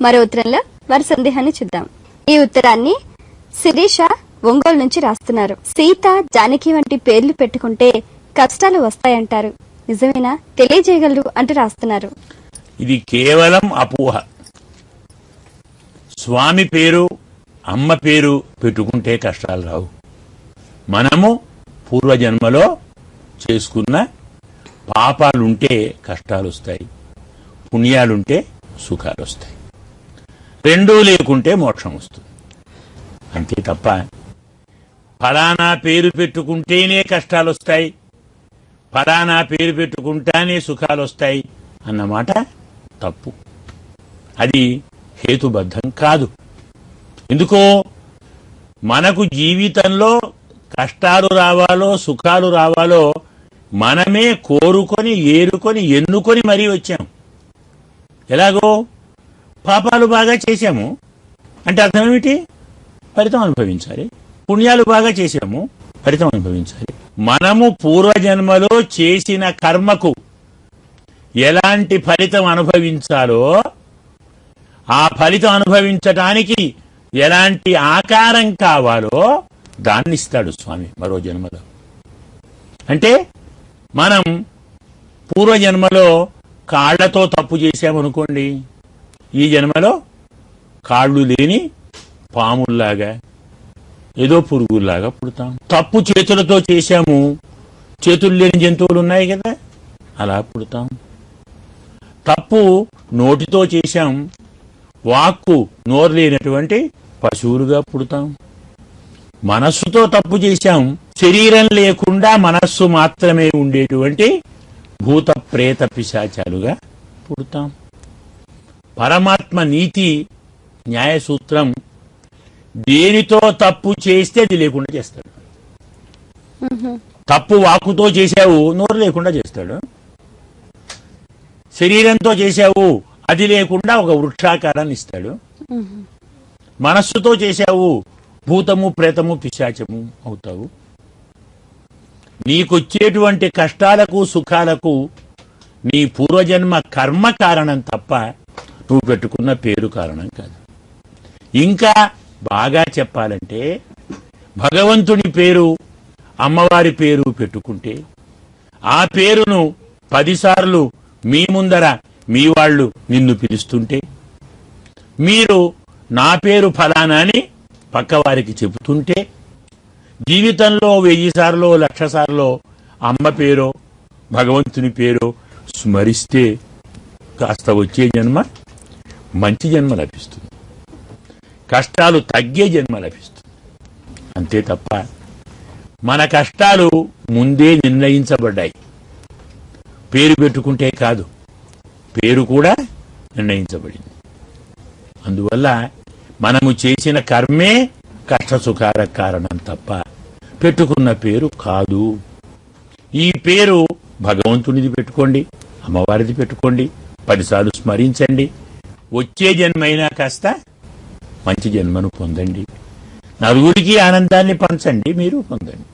మరో ఉత్తరంలో వారి సందేహాన్ని చూద్దాం. ఈ ఉత్తరాన్ని శిరీష ఒంగోలు నుంచి రాస్తున్నారు. సీత జానకి వంటి పేర్లు పెట్టుకుంటే కష్టాలు వస్తాయంటారు. నిజమేనా? తెలియజేయగలరు అంటూ రాస్తున్నారు. ఇది కేవలం అపోహ. స్వామి పేరు అమ్మ పేరు పెట్టుకుంటే కష్టాలు రావు. మనము పూర్వజన్మలో చేసుకున్న పాపాలుంటే కష్టాలు వస్తాయి. పుణ్యాలుంటే సుఖాలు వస్తాయి. రెండూ లేకుంటే మోక్షం వస్తుంది. అంతే తప్ప ఫలానా పేరు పెట్టుకుంటేనే కష్టాలు వస్తాయి ఫలానా పేరు పెట్టుకుంటానే సుఖాలు వస్తాయి అన్నమాట తప్పు. అది హేతుబద్ధం కాదు. ఎందుకో మనకు జీవితంలో కష్టాలు రావాలో సుఖాలు రావాలో మనమే కోరుకొని ఏరుకొని ఎన్నుకొని మరీ వచ్చాం. ఎలాగో పాపాలు బాగా చేశాము. అంటే అర్థం ఏమిటి? ఫలితం అనుభవించాలి. పుణ్యాలు బాగా చేశాము. ఫలితం అనుభవించాలి. మనము పూర్వజన్మలో చేసిన కర్మకు ఎలాంటి ఫలితం అనుభవించాలో ఆ ఫలితం అనుభవించటానికి ఎలాంటి ఆకారం కావాలో దాన్ని ఇస్తాడు స్వామి మరో జన్మలో. అంటే మనం పూర్వజన్మలో కాళ్ళతో తప్పు చేశామనుకోండి ఈ జన్మలో కాళ్ళు లేని పాముల్లాగా ఏదో పురుగుల్లాగా పుడతాం. తప్పు చేతులతో చేశాము. చేతులు లేని జంతువులు ఉన్నాయి కదా అలా పుడతాం. తప్పు నోటితో చేశాం. వాక్కు నోరు లేనటువంటి పశువులుగా పుడతాం. మనస్సుతో తప్పు చేశాం. శరీరం లేకుండా మనస్సు మాత్రమే ఉండేటువంటి భూత ప్రేత పిశాచాలుగా పుడతాం. పరమాత్మ నీతి న్యాయ సూత్రం దేనితో తప్పు చేస్తే అది లేకుండా చేస్తాడు. తప్పు వాక్కుతో చేశావు నోరు లేకుండా చేస్తాడు. శరీరంతో చేశావు అది లేకుండా ఒక వృక్షాకారాన్ని ఇస్తాడు. మనస్సుతో చేశావు భూతము ప్రేతము పిశాచము అవుతావు. నీకొచ్చేటువంటి కష్టాలకు సుఖాలకు నీ పూర్వజన్మ కర్మ కారణం తప్ప నువ్వు పెట్టుకున్న పేరు కారణం కాదు. ఇంకా బాగా చెప్పాలంటే భగవంతుని పేరు అమ్మవారి పేరు పెట్టుకుంటే ఆ పేరును పదిసార్లు మీ ముందర మీ వాళ్ళు నిన్ను పిలుస్తుంటే మీరు నా పేరు ఫలానా అని పక్కవారికి చెబుతుంటే జీవితంలో వెయ్యి సార్లో లక్ష అమ్మ పేరో భగవంతుని పేరో స్మరిస్తే కాస్త వచ్చే జన్మ మంచి జన్మ లభిస్తుంది. కష్టాలు తగ్గే జన్మ లభిస్తుంది. అంతే తప్ప మన కష్టాలు ముందే నిర్ణయించబడ్డాయి. పేరు పెట్టుకుంటే కాదు పేరు కూడా నిర్ణయించబడింది. అందువల్ల మనము చేసిన కర్మే కష్టసుఖాల కారణం తప్ప పెట్టుకున్న పేరు కాదు. ఈ పేరు భగవంతునిది పెట్టుకోండి అమ్మవారిది పెట్టుకోండి పదిసార్లు స్మరించండి వచ్చే జన్మైనా కాస్త మంచి జన్మను పొందండి. నలుగురికి ఆనందాన్ని పంచండి మీరు పొందండి.